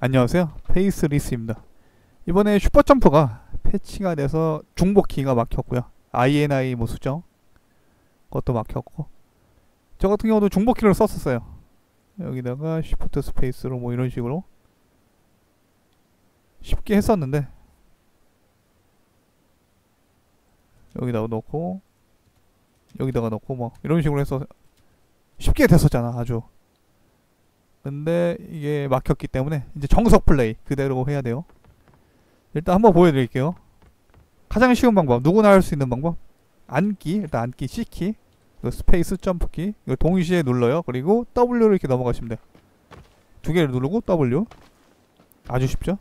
안녕하세요. 페이스리스입니다. 이번에 슈퍼점프가 패치가 돼서 중복키가 막혔고요. INI 뭐 수정 그것도 막혔고 저 같은 경우도 중복키를 썼었어요. 여기다가 시프트 스페이스로 뭐 이런 식으로 쉽게 했었는데 여기다가 넣고 여기다가 넣고 뭐 이런 식으로 해서 쉽게 됐었잖아 아주 근데 이게 막혔기 때문에 이제 정석 플레이 그대로 해야 돼요. 일단 한번 보여드릴게요. 가장 쉬운 방법, 누구나 할 수 있는 방법. 앉기, 일단 앉기 C키, 그 스페이스 점프키, 이거 동시에 눌러요. 그리고 W를 이렇게 넘어가시면 돼요. 두 개를 누르고 W. 아주 쉽죠?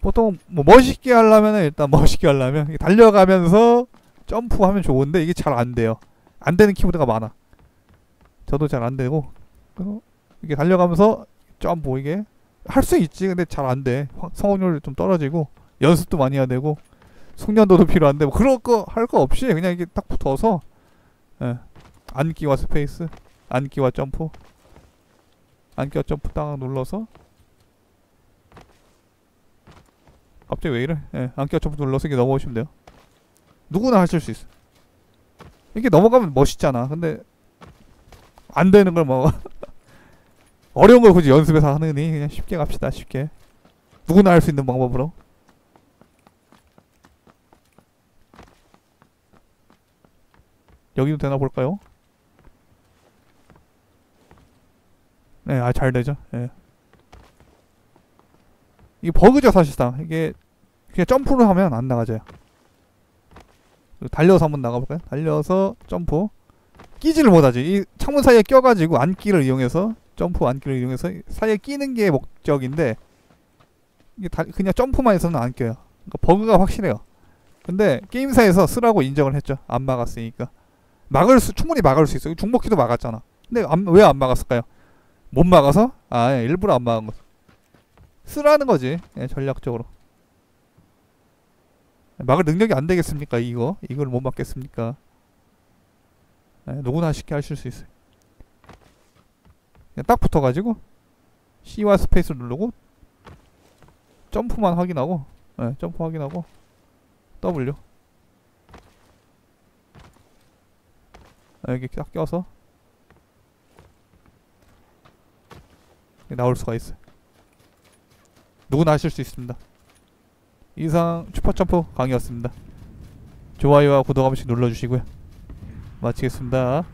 보통 뭐 멋있게 하려면 일단 멋있게 하려면 달려가면서 점프하면 좋은데 이게 잘 안 돼요. 안 되는 키보드가 많아. 저도 잘 안 되고 이게 달려가면서 점프 이게 할 수 있지 근데 잘 안 돼. 확- 성공률 좀 떨어지고 연습도 많이 해야 되고 숙련도도 필요한데 뭐 그런 거할 거 없이 그냥 이게 딱 붙어서 예. 앉기와 스페이스, 앉기와 점프, 앉기와 점프 딱 눌러서 갑자기 왜 이래? 예, 앉기와 점프 눌러서 이게 넘어오시면 돼요. 누구나 하실 수 있어. 이게 넘어가면 멋있잖아. 근데 안 되는 걸 뭐 어려운 걸 굳이 연습해서 하느니 그냥 쉽게 갑시다. 쉽게 누구나 할 수 있는 방법으로. 여기도 되나 볼까요? 네, 아 잘 되죠. 예. 이게 버그죠 사실상. 이게 그냥 점프를 하면 안 나가져요. 달려서 한번 나가볼까요? 달려서 점프. 끼지를 못하지 이 창문 사이에 껴가지고 안끼를 이용해서 점프 안끼를 이용해서 사이에 끼는 게 목적인데 이게 다, 그냥 점프만 해서는 안 껴요. 그러니까 버그가 확실해요. 근데 게임사에서 쓰라고 인정을 했죠. 안 막았으니까. 막을 수 충분히 막을 수 있어요. 중복키도 막았잖아. 근데 왜 안 막았을까요? 못 막아서? 아 예, 일부러 안 막은 거 쓰라는 거지. 예, 전략적으로 막을 능력이 안 되겠습니까 이거? 이걸 못 막겠습니까? 네, 누구나 쉽게 하실 수 있어요. 딱 붙어가지고 C와 스페이스 누르고 점프만 확인하고 네, 점프 확인하고 W. 네, 여기 딱 껴서 나올 수가 있어요. 누구나 하실 수 있습니다 이상 슈퍼점프 강의였습니다. 좋아요와 구독 한 번씩 눌러주시고요. 마치겠습니다.